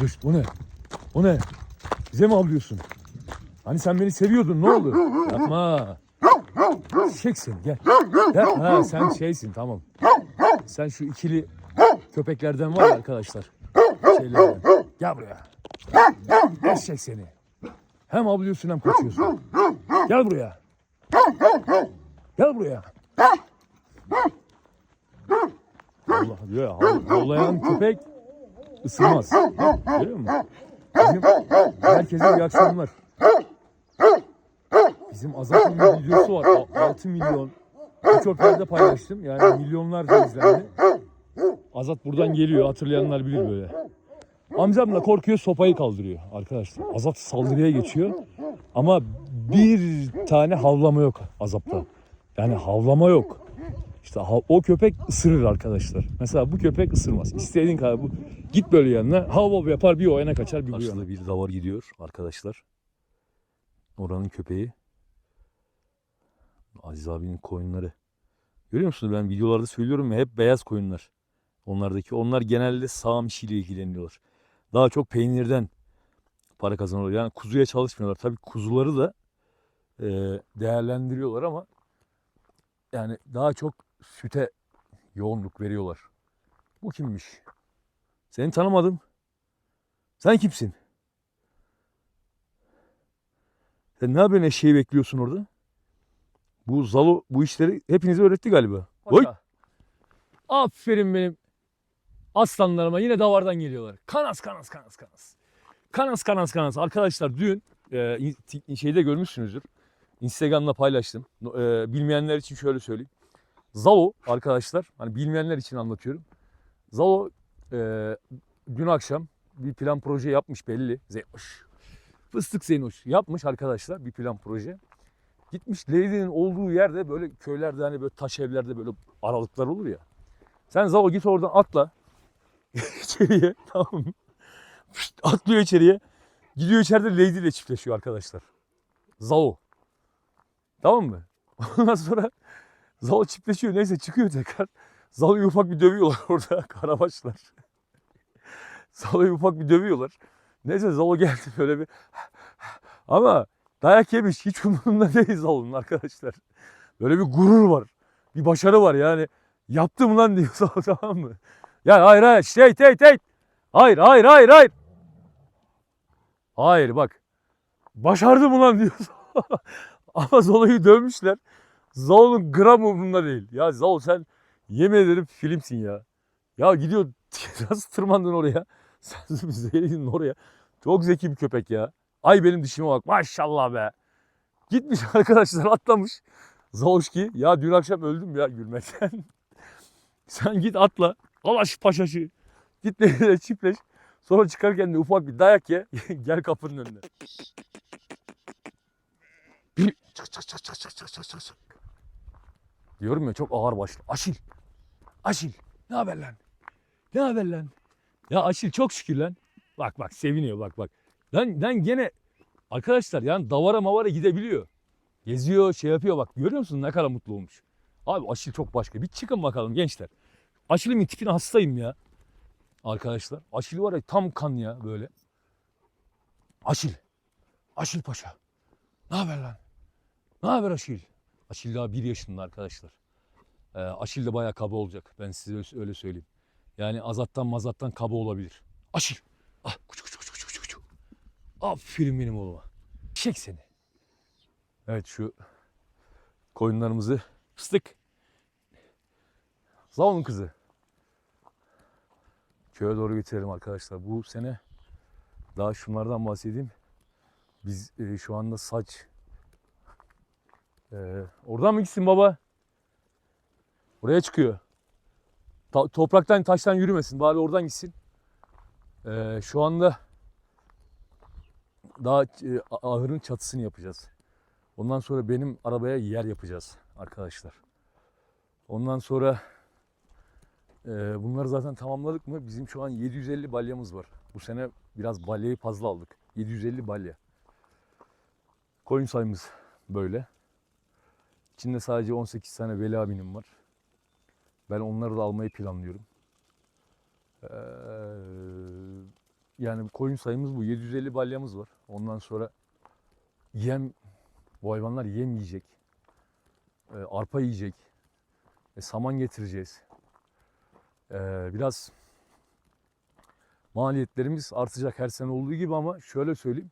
Dur, o ne? O ne? Bize mi avlıyorsun? Hani sen beni seviyordun ne oldu? Yapma. Çek seni gel. Gel. Ha, sen şeysin tamam. Sen şu ikili köpeklerden var ya arkadaşlar. Şeylerden. Gel buraya. Eşek seni. Hem avlıyorsun hem kaçıyorsun. Gel buraya. Gel buraya. Allah ya hav- havlayan köpek ısırmaz. Görüyor musun? Bizim herkese iyi akşamlar. Bizim Azat'ın bir videosu var. A- 6 milyon. Birçok yerde paylaştım. Yani milyonlarca izlendi. Azat buradan geliyor. Hatırlayanlar bilir böyle. Amcamla korkuyor sopayı kaldırıyor arkadaşlar. Azat saldırıya geçiyor. Ama bir tane havlama yok Azap'ta. Yani havlama yok. İşte o köpek ısırır arkadaşlar. Mesela bu köpek ısırmaz. İstediğin kadar bu. Git böyle yanına hav hav yapar bir o yana kaçar bir bu yana. bir davar gidiyor arkadaşlar. Oranın köpeği. Aziz abinin koyunları. Görüyor musunuz ben videolarda söylüyorum ya hep beyaz koyunlar. Onlardaki onlar genelde sağım işiyle ilgileniyorlar. Daha çok peynirden para kazanıyorlar. Yani kuzuya çalışmıyorlar. Tabii kuzuları da e, değerlendiriyorlar ama yani daha çok süte yoğunluk veriyorlar. Bu kimmiş? Seni tanımadım. Sen kimsin? Sen ne yapıyorsun eşeği bekliyorsun orada? Bu Zalo bu işleri hepinize öğretti galiba. Oy! Aferin benim aslanlarıma yine davardan geliyorlar. Kanas kanas kanas kanas. Kanas kanas kanas. Arkadaşlar dün e, şeyde görmüşsünüzdür. Instagram'da paylaştım. E, bilmeyenler için şöyle söyleyeyim. Zalo arkadaşlar hani bilmeyenler için anlatıyorum. Zalo e, dün akşam bir plan proje yapmış belli. Zeynoş. Fıstık Zeynoş yapmış arkadaşlar bir plan proje. Gitmiş Lady'nin olduğu yerde böyle köylerde hani böyle taş evlerde böyle aralıklar olur ya. Sen Zalo git oradan atla. içeriye tamam mı? Atlıyor içeriye. Gidiyor içeride Lady ile çiftleşiyor arkadaşlar. Zalo. Tamam mı? Ondan sonra Zalo çiftleşiyor. Neyse çıkıyor tekrar. Zalo'yu ufak bir dövüyorlar orada. Karabaşlar. Zalo'yu ufak bir dövüyorlar. Neyse Zalo geldi böyle bir ama dayak yemiş. Hiç umurunda değil Zalo'nun arkadaşlar. Böyle bir gurur var. Bir başarı var yani. Yaptım lan diyor Zalo tamam mı? Ya hayır hayır. Şey hey hey. Hayır hayır hayır hayır. Hayır bak. Başardım ulan diyor. Ama Zolo'yu dövmüşler. Zolo'nun gram umurunda değil. Ya Zolo sen yemin ederim filmsin ya. Ya gidiyor nasıl tırmandın oraya? Sen Zeylin'in oraya. Çok zeki bir köpek ya. Ay benim dişime bak maşallah be. Gitmiş arkadaşlar atlamış. Zaloşki ya dün akşam öldüm ya gülmekten. Sen git atla. Alaş paşaşı. Git nereye çiftleş. Sonra çıkarken de ufak bir dayak ye. Gel kapının önüne. Çık çık çık çık çık çık çık çık. Diyorum ya çok ağır başlı. Aşil. Aşil. Ne haber lan? Ne haber lan? Ya Aşil çok şükür lan. Bak bak seviniyor bak bak. Lan, lan gene arkadaşlar yani davara mavara gidebiliyor. Geziyor şey yapıyor bak görüyor musun ne kadar mutlu olmuş. Abi Aşil çok başka. Bir çıkın bakalım gençler. Aşil'in tipine hastayım ya. Arkadaşlar. Aşil var ya tam kan ya böyle. Aşil. Aşil Paşa. Ne haber lan? Ne haber Aşil? Aşil daha bir yaşında arkadaşlar. Ee, Aşil de bayağı kaba olacak. Ben size öyle- öyle söyleyeyim. Yani azattan mazattan kaba olabilir. Aşil. Ah kuçu kuçu kuçu kuçu kuçu. Aferin benim oğluma. Çek seni. Evet şu koyunlarımızı fıstık. Zavunun kızı. Köye doğru götürelim arkadaşlar. Bu sene daha şunlardan bahsedeyim. Biz e, şu anda saç e, oradan mı gitsin baba? Oraya çıkıyor. Ta- topraktan taştan yürümesin. Bari oradan gitsin. E, şu anda daha e, ahırın çatısını yapacağız. Ondan sonra benim arabaya yer yapacağız arkadaşlar. Ondan sonra e, bunları zaten tamamladık mı? Bizim şu an 750 balyamız var. Bu sene biraz balyayı fazla aldık. 750 balya. Koyun sayımız böyle. İçinde sadece 18 tane Veli abinin var. Ben onları da almayı planlıyorum. Ee, yani koyun sayımız bu. 750 balyamız var. Ondan sonra yem bu hayvanlar yem yiyecek. Ee, arpa yiyecek. E, saman getireceğiz. Ee, biraz maliyetlerimiz artacak her sene olduğu gibi ama şöyle söyleyeyim.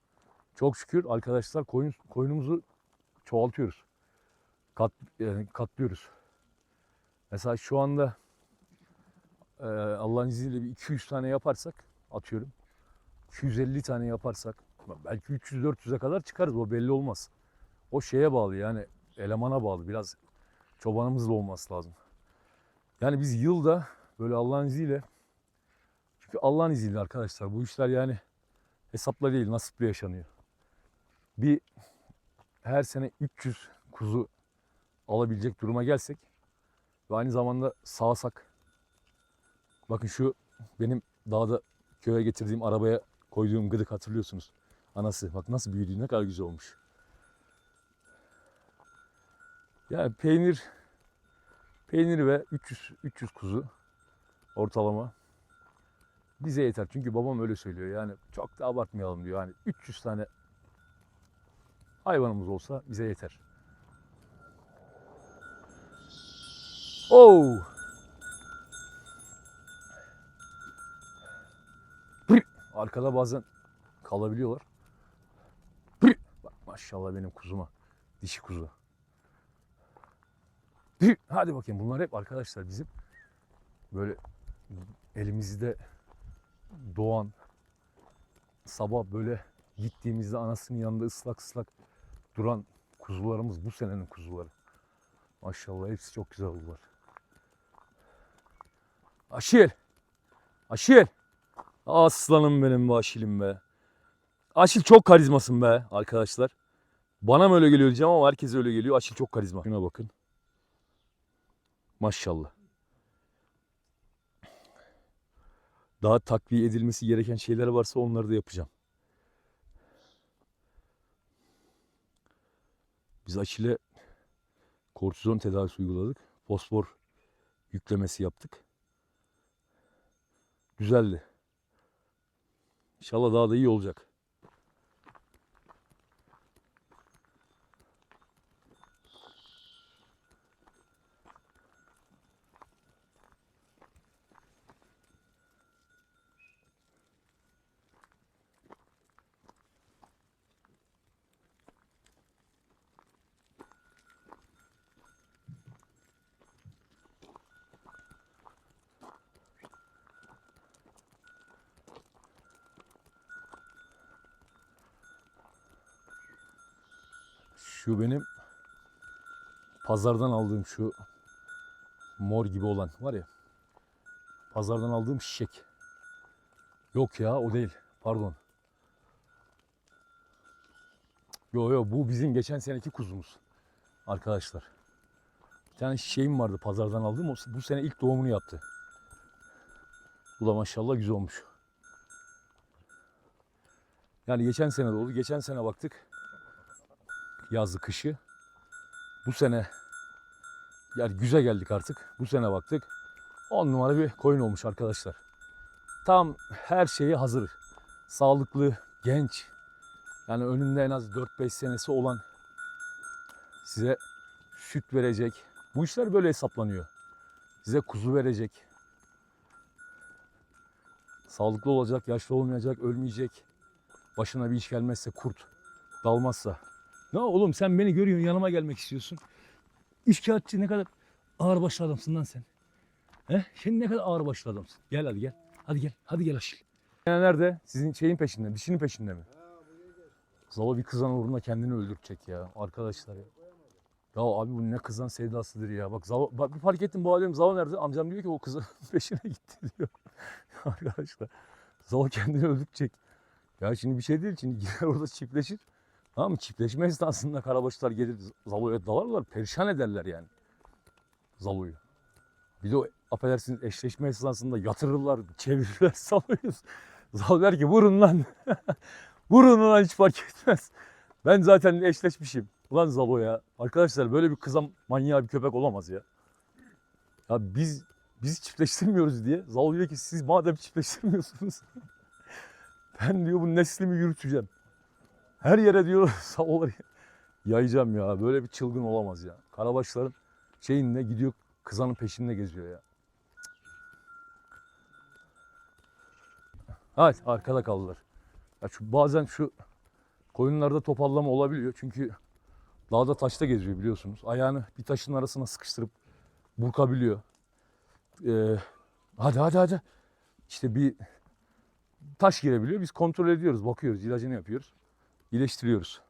Çok şükür arkadaşlar koyun, koyunumuzu çoğaltıyoruz. Kat, yani katlıyoruz. Mesela şu anda e, Allah'ın izniyle bir 200 tane yaparsak atıyorum. 250 tane yaparsak belki 300-400'e kadar çıkarız o belli olmaz. O şeye bağlı yani elemana bağlı biraz çobanımız da olması lazım. Yani biz yılda böyle Allah'ın izniyle çünkü Allah'ın izniyle arkadaşlar bu işler yani hesapla değil nasiple yaşanıyor. Bir her sene 300 kuzu alabilecek duruma gelsek ve aynı zamanda sağsak bakın şu benim dağda köye getirdiğim arabaya koyduğum gıdık hatırlıyorsunuz. Anası bak nasıl büyüdü ne kadar güzel olmuş. Yani peynir peynir ve 300 300 kuzu ortalama bize yeter. Çünkü babam öyle söylüyor. Yani çok da abartmayalım diyor. Yani 300 tane hayvanımız olsa bize yeter. Pır! Arkada bazen kalabiliyorlar. Bak maşallah benim kuzuma. Dişi kuzu. Hadi bakayım bunlar hep arkadaşlar bizim böyle elimizde doğan sabah böyle gittiğimizde anasının yanında ıslak ıslak duran kuzularımız bu senenin kuzuları. Maşallah hepsi çok güzel oldular. Aşil. Aşil. Aslanım benim bu Aşil'im be. Aşil çok karizmasın be arkadaşlar. Bana mı öyle geliyor diyeceğim ama herkese öyle geliyor. Aşil çok karizma. Şuna bakın. Maşallah. Daha takviye edilmesi gereken şeyler varsa onları da yapacağım. Biz Aşil'e kortizon tedavisi uyguladık. Fosfor yüklemesi yaptık. Güzeldi. İnşallah daha da iyi olacak. Şu benim pazardan aldığım şu mor gibi olan var ya. Pazardan aldığım şişek. Yok ya o değil. Pardon. Yo yo bu bizim geçen seneki kuzumuz. Arkadaşlar. Bir tane şişeğim vardı pazardan aldığım. Bu sene ilk doğumunu yaptı. Bu da maşallah güzel olmuş. Yani geçen sene de oldu. Geçen sene baktık yazlı kışı. Bu sene yani güze geldik artık. Bu sene baktık. 10 numara bir koyun olmuş arkadaşlar. Tam her şeyi hazır. Sağlıklı, genç. Yani önünde en az 4-5 senesi olan size süt verecek. Bu işler böyle hesaplanıyor. Size kuzu verecek. Sağlıklı olacak, yaşlı olmayacak, ölmeyecek. Başına bir iş gelmezse kurt dalmazsa ne oğlum sen beni görüyorsun yanıma gelmek istiyorsun. İşkağıtçı ne kadar ağır başlı adamsın lan sen. He? Sen ne kadar ağır başlı adamsın. Gel hadi gel. Hadi gel. Hadi gel Aşil. Yani nerede? Sizin şeyin peşinde, dişinin peşinde mi? Zalo bir kızan uğruna kendini öldürecek ya arkadaşlar ya. Ya abi bu ne kızan sevdasıdır ya. Bak Zalo, bak bir fark ettim bu alıyorum Zalo nerede? Amcam diyor ki o kızın peşine gitti diyor. arkadaşlar. Zalo kendini öldürecek. Ya şimdi bir şey değil. Şimdi gider orada çiftleşir. Tamam mı? Çiftleşme esnasında karabaşlar gelir Zalo'ya dalarlar. Perişan ederler yani. Zalo'yu. Bir de o affedersiniz eşleşme esnasında yatırırlar, çevirirler Zalo'yu. Zalo der ki vurun lan. vurun lan hiç fark etmez. Ben zaten eşleşmişim. Ulan Zalo ya. Arkadaşlar böyle bir kızam manyağı bir köpek olamaz ya. Ya biz biz çiftleştirmiyoruz diye. Zalo diyor ki siz madem çiftleştirmiyorsunuz. Ben diyor bu neslimi yürüteceğim. Her yere diyor savoları yayacağım ya. Böyle bir çılgın olamaz ya. Karabaşların şeyinle gidiyor kızanın peşinde geziyor ya. Evet arkada kaldılar. Ya şu, bazen şu koyunlarda topallama olabiliyor. Çünkü dağda taşta geziyor biliyorsunuz. Ayağını bir taşın arasına sıkıştırıp burkabiliyor. Ee, hadi hadi hadi. İşte bir taş girebiliyor. Biz kontrol ediyoruz, bakıyoruz, ilacını yapıyoruz. İyileştiriyoruz.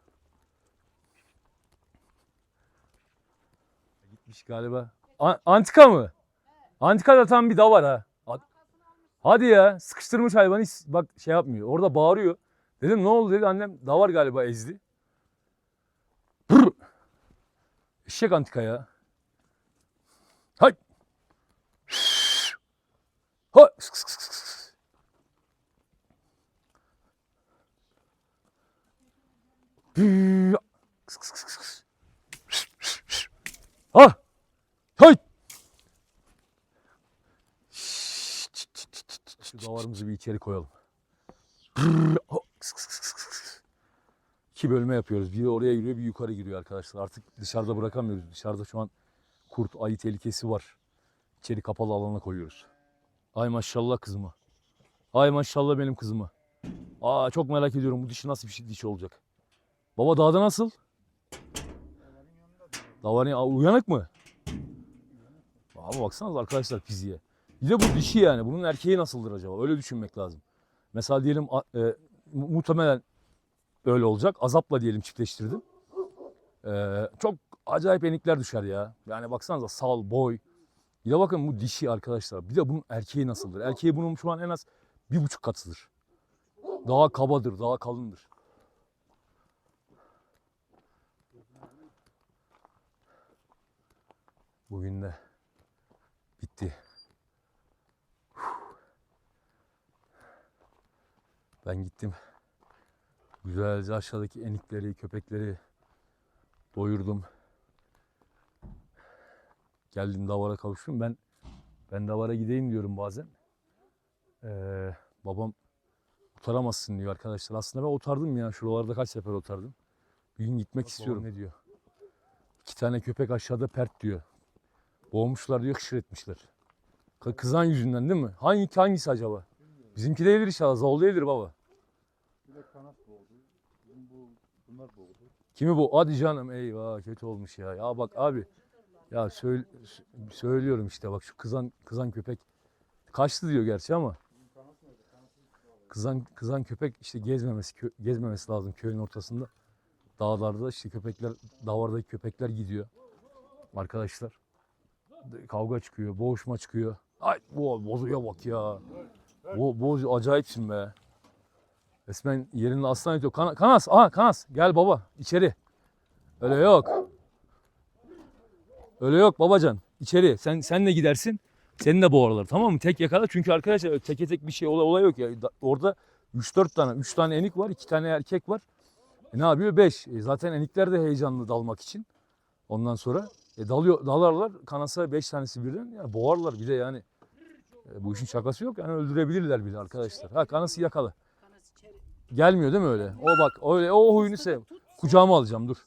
Gitmiş galiba. A- antika mı? Antika da tam bir davar ha. Hadi- Hadi ya sıkıştırmış hayvanı hiç bak şey yapmıyor. Orada bağırıyor. Dedim ne oldu dedi annem davar galiba ezdi. Brr. Eşek antika ya. Hay. Hay. Sık sık sık sık sık. Büüü. Sık sık sık sık. Ha. Hay. Şu davarımızı bir içeri koyalım. İki bölme yapıyoruz. Biri oraya giriyor, bir yukarı giriyor arkadaşlar. Artık dışarıda bırakamıyoruz. Dışarıda şu an kurt, ayı tehlikesi var. İçeri kapalı alana koyuyoruz. Ay maşallah kızıma. Ay maşallah benim kızıma. Aa çok merak ediyorum bu dişi nasıl bir şey, dişi olacak. Baba dağda nasıl? Davarın Aa, uyanık mı? Ama baksanıza arkadaşlar fiziğe. Bir de bu dişi yani. Bunun erkeği nasıldır acaba? Öyle düşünmek lazım. Mesela diyelim e, mu- muhtemelen öyle olacak. Azapla diyelim çiftleştirdim. Ee, çok acayip enikler düşer ya. Yani baksanıza sal, boy. Bir de bakın bu dişi arkadaşlar. Bir de bunun erkeği nasıldır? Erkeği bunun şu an en az bir buçuk katıdır. Daha kabadır, daha kalındır. Bugün de bitti. Ben gittim. Güzelce aşağıdaki enikleri, köpekleri doyurdum. Geldim davara kavuştum. Ben ben davara gideyim diyorum bazen. Ee, babam otaramazsın diyor arkadaşlar. Aslında ben otardım ya. Şuralarda kaç sefer otardım. Bir gün gitmek istiyorum. Ne diyor? İki tane köpek aşağıda pert diyor. Boğmuşlar diyor, hışır etmişler. Kı- Kızan yüzünden değil mi? Hangi hangisi acaba? Bizimki değildir inşallah. Zol değildir baba. Bir de kanat boğdu. Bizim bu, bunlar boğdu. Kimi bu? Hadi canım eyvah kötü olmuş ya. Ya bak abi. Ya söyle, söylüyorum işte bak şu kızan kızan köpek kaçtı diyor gerçi ama kızan kızan köpek işte gezmemesi gezmemesi lazım köyün ortasında. Dağlarda işte köpekler davardaki köpekler gidiyor. Arkadaşlar kavga çıkıyor, boğuşma çıkıyor. Ay bu bozuya bak ya. Bu boz acayipsin be. Resmen yerinde aslan yatıyor. Kana- kanas, aha Kanas gel baba içeri. Öyle yok. Öyle yok babacan. İçeri. Sen sen de gidersin. Senin de boğarlar tamam mı? Tek yakala çünkü arkadaşlar teke tek bir şey olay, olay yok ya. Da- Orada 3-4 tane, 3 tane enik var, 2 tane erkek var. E ne yapıyor? 5. zaten enikler de heyecanlı dalmak için. Ondan sonra e, dalıyor, dalarlar. Kanasa 5 tanesi birden. Yani boğarlar bir de yani. E, bu işin şakası yok. Yani öldürebilirler bile arkadaşlar. Ha kanası içeri. Gelmiyor değil mi öyle? O bak öyle o huyunu sev. Kucağıma alacağım dur.